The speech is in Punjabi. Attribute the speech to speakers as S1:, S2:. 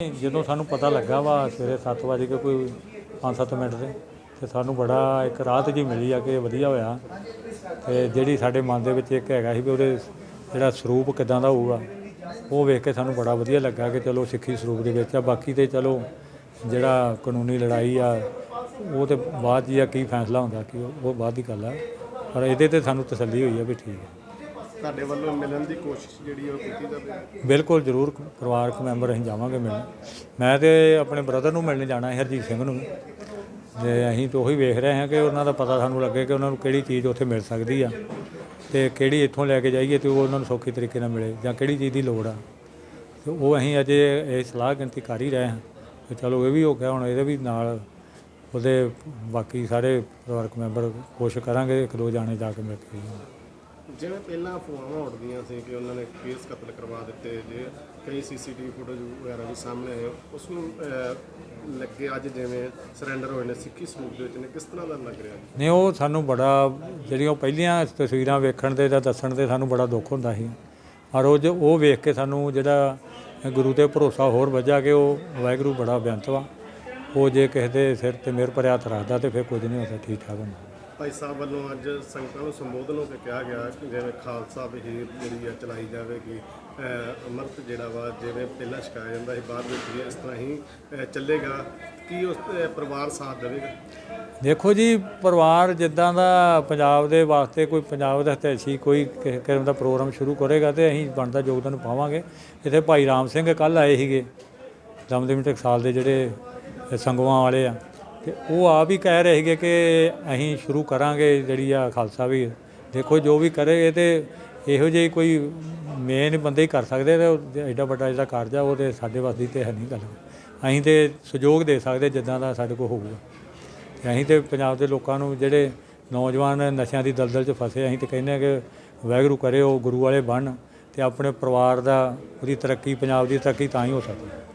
S1: ਜਦੋਂ ਸਾਨੂੰ ਪਤਾ ਲੱਗਾ ਵਾ ਸਵੇਰੇ 7 ਵਜੇ ਕੇ ਕੋਈ 5-7 ਮਿੰਟ ਦੇ, ਤੇ ਸਾਨੂੰ ਬੜਾ ਇੱਕ ਰਾਹਤ ਜੀ ਮਿਲੀ ਆ ਕਿ ਵਧੀਆ ਹੋਇਆ। ਤੇ ਜਿਹੜੀ ਸਾਡੇ ਮਨ ਦੇ ਵਿੱਚ ਇੱਕ ਹੈਗਾ ਸੀ ਵੀ ਉਹਦੇ ਜਿਹੜਾ ਸਰੂਪ ਕਿਦਾਂ ਦਾ ਹੋਊਗਾ, ਉਹ ਵੇਖ ਕੇ ਸਾਨੂੰ ਬੜਾ ਵਧੀਆ ਲੱਗਾ ਕਿ ਚਲੋ ਸਿੱਖੀ ਸਰੂਪ ਦੇ ਵਿੱਚ ਆ। ਬਾਕੀ ਤੇ ਚਲੋ ਜਿਹੜਾ ਕਾਨੂੰਨੀ ਲੜਾਈ ਆ, ਉਹ ਤੇ ਬਾਅਦ ਜੀ ਆ ਕੀ ਫੈਸਲਾ ਹੁੰਦਾ, ਕਿ ਉਹ ਉਹ ਬਾਅਦ ਦੀ ਗੱਲ ਆ। ਪਰ ਇਹਦੇ ਤੇ ਸਾਨੂੰ ਤਸੱਲੀ ਹੋਈ ਆ ਵੀ ਠੀਕ ਹੈ
S2: ਤੁਹਾਡੇ ਵੱਲੋਂ ਮਿਲਣ ਦੀ ਕੋਸ਼ਿਸ਼ ਜਿਹੜੀ ਉਹ ਕੀਤੀ ਜਾਵੇ?
S1: ਬਿਲਕੁਲ ਜ਼ਰੂਰ ਪਰਿਵਾਰਕ ਮੈਂਬਰ ਅਸੀਂ ਜਾਵਾਂਗੇ ਮਿਲਣ। ਮੈਂ ਤੇ ਆਪਣੇ ਬ੍ਰਦਰ ਨੂੰ ਮਿਲਣ ਜਾਣਾ ਹੈ ਹਰਜੀਤ ਸਿੰਘ ਨੂੰ ਤੇ ਅਸੀਂ ਤਾਂ ਉਹੀ ਵੇਖ ਰਹੇ ਹਾਂ ਕਿ ਉਹਨਾਂ ਦਾ ਪਤਾ ਸਾਨੂੰ ਲੱਗੇ ਕਿ ਉਹਨਾਂ ਨੂੰ ਕਿਹੜੀ ਚੀਜ਼ ਉੱਥੇ ਮਿਲ ਸਕਦੀ ਆ ਤੇ ਕਿਹੜੀ ਇੱਥੋਂ ਲੈ ਕੇ ਜਾਈਏ ਤੇ ਉਹ ਉਹਨਾਂ ਨੂੰ ਸੌਖੀ ਤਰੀਕੇ ਨਾਲ ਮਿਲੇ ਜਾਂ ਕਿਹੜੀ ਚੀਜ਼ ਦੀ ਲੋੜ ਆ। ਤੇ ਉਹ ਅਸੀਂ ਅਜੇ ਇਹ ਸਲਾਹ ਗਿਣਤੀ ਕਰ ਹੀ ਰਹੇ ਹਾਂ। ਤੇ ਚਲੋ ਇਹ ਵੀ ਹੋ ਗਿਆ, ਹੁਣ ਇਹਦੇ ਵੀ ਨਾਲ ਉਹਦੇ ਬਾਕੀ ਸਾਰੇ ਪਰਿਵਾਰਕ ਮੈਂਬਰ ਕੋਸ਼ਿਸ਼ ਕਰਾਂਗੇ ਇੱਕ ਦੋ ਜਾਣੇ ਜਾ ਕੇ ਮਿਲ ਕੇ।
S2: ਜਿਵੇਂ ਪਹਿਲਾਂ ਅਫਵਾਹਾਂ ਉੱਡਦੀਆਂ ਸੀ ਕਿ ਉਹਨਾਂ ਨੇ ਕੇਸ ਕਤਲ ਕਰਵਾ ਦਿੱਤੇ ਜੇ ਕਈ ਸੀਸੀਟੀਵੀ ਫੁਟੇਜ ਵਗੈਰਾ ਵੀ ਸਾਹਮਣੇ ਆਏ ਉਸ ਨੂੰ ਅਹ, ਲੱਗੇ ਅੱਜ ਜਿਵੇਂ ਸਰੈਂਡਰ ਹੋਏ ਨੇ ਸਿੱਖੀ ਸਰੂਪ ਦੇ ਵਿੱਚ ਨੇ ਕਿਸ ਤਰ੍ਹਾਂ ਦਾ ਲੱਗ ਰਿਹਾ?
S1: ਨਹੀਂ ਉਹ ਸਾਨੂੰ ਬੜਾ ਜਿਹੜੀਆਂ ਉਹ ਪਹਿਲੀਆਂ ਤਸਵੀਰਾਂ ਵੇਖਣ ਦੇ ਜਾਂ ਦੱਸਣ ਦੇ ਸਾਨੂੰ ਬੜਾ ਦੁੱਖ ਹੁੰਦਾ ਸੀ। ਪਰ ਉਹ ਜੋ ਉਹ ਵੇਖ ਕੇ ਸਾਨੂੰ ਜਿਹੜਾ ਗੁਰੂ ਤੇ ਭਰੋਸਾ ਹੋਰ ਵੱਜਾ ਕਿ ਉਹ ਵਾਹਿਗੁਰੂ ਬੜਾ ਬੇਅੰਤ ਵਾ। ਉਹ ਜੇ ਕਿਸੇ ਦੇ ਸਿਰ ਤੇ ਮਿਹਰ ਭਰਿਆ ਹੱਥ ਰੱਖਦਾ ਤੇ ਫਿਰ ਕੁਝ ਨਹੀਂ ਹੁੰਦਾ ਠੀਕ ਠਾਕ ਹੁੰਦਾ।
S2: ਭਾਈ ਸਾਹਿਬ ਵੱਲੋਂ ਅੱਜ ਸੰਗਤਾਂ ਨੂੰ ਸੰਬੋਧਨ ਹੋ ਕੇ ਕਿਹਾ ਗਿਆ ਕਿ ਜਿਵੇਂ ਖਾਲਸਾ ਵਹੀਰ ਜਿਹੜੀ ਆ ਚਲਾਈ ਜਾਵੇਗੀ ਅਹ, ਜਿਹੜਾ ਵਾ ਜਿਵੇਂ ਪਹਿਲਾਂ ਛਕਾਇਆ ਜਾਂਦਾ ਸੀ ਬਾਅਦ ਵਿੱਚ ਵੀ ਇਸ ਤਰ੍ਹਾਂ ਹੀ ਚੱਲੇਗਾ। ਕੀ ਉਸ ਪਰਿਵਾਰ ਸਾਥ ਦੇਵੇਗਾ?
S1: ਦੇਖੋ ਜੀ ਪਰਿਵਾਰ ਜਿੱਦਾਂ ਦਾ ਪੰਜਾਬ ਦੇ ਵਾਸਤੇ ਕੋਈ ਪੰਜਾਬ ਦਾ ਹਤੈਸ਼ੀ ਕੋਈ ਕਿਸੇ ਕਿਸਮ ਦਾ ਪ੍ਰੋਗਰਾਮ ਸ਼ੁਰੂ ਕਰੇਗਾ ਤੇ ਅਸੀਂ ਬਣਦਾ ਯੋਗਦਾਨ ਪਾਵਾਂਗੇ। ਇੱਥੇ ਭਾਈ ਰਾਮ ਸਿੰਘ ਕੱਲ ਆਏ ਸੀਗੇ ਦਮਦਮੀ ਟਕਸਾਲ ਦੇ ਜਿਹੜੇ ਸੰਗਵਾਂ ਵਾਲੇ ਆ। ਤੇ ਉਹ ਆਪ ਹੀ ਕਹਿ ਰਹੇ ਸੀਗੇ ਕਿ ਅਸੀਂ ਸ਼ੁਰੂ ਕਰਾਂਗੇ ਜਿਹੜੀ ਆ ਖਾਲਸਾ ਵੀ। ਦੇਖੋ, ਜੋ ਵੀ ਕਰੇ ਤੇ ਇਹੋ ਜਿਹੀ ਕੋਈ ਮੇਨ ਬੰਦੇ ਹੀ ਕਰ ਸਕਦੇ ਤੇ ਐਡਾ ਵੱਡਾ ਜਿਹੜਾ ਕਾਰਜ ਆ, ਉਹ ਤੇ ਸਾਡੇ ਵੱਸ ਦੀ ਤੇ ਹੈ ਨਹੀਂ ਗੱਲ। ਅਸੀਂ ਤੇ ਸਹਿਯੋਗ ਦੇ ਸਕਦੇ ਜਿੱਦਾਂ ਦਾ ਸਾਡੇ ਕੋਲ ਹੋਊਗਾ। ਤੇ ਅਸੀਂ ਤੇ ਪੰਜਾਬ ਦੇ ਲੋਕਾਂ ਨੂੰ ਜਿਹੜੇ ਨੌਜਵਾਨ ਨਸ਼ਿਆਂ ਦੀ ਦਲਦਲ 'ਚ ਫਸੇ, ਅਸੀਂ ਤੇ ਕਹਿੰਦੇ ਹਾਂ ਕਿ ਵਾਹਿਗੁਰੂ ਕਰੇ ਉਹ ਗੁਰੂ ਵਾਲੇ ਬਣ ਤੇ ਆਪਣੇ ਪਰਿਵਾਰ ਦਾ ਉਹਦੀ ਤਰੱਕੀ, ਪੰਜਾਬ ਦੀ ਤਰੱਕੀ ਤਾਂ ਹੀ ਹੋ ਸਕਦੀ।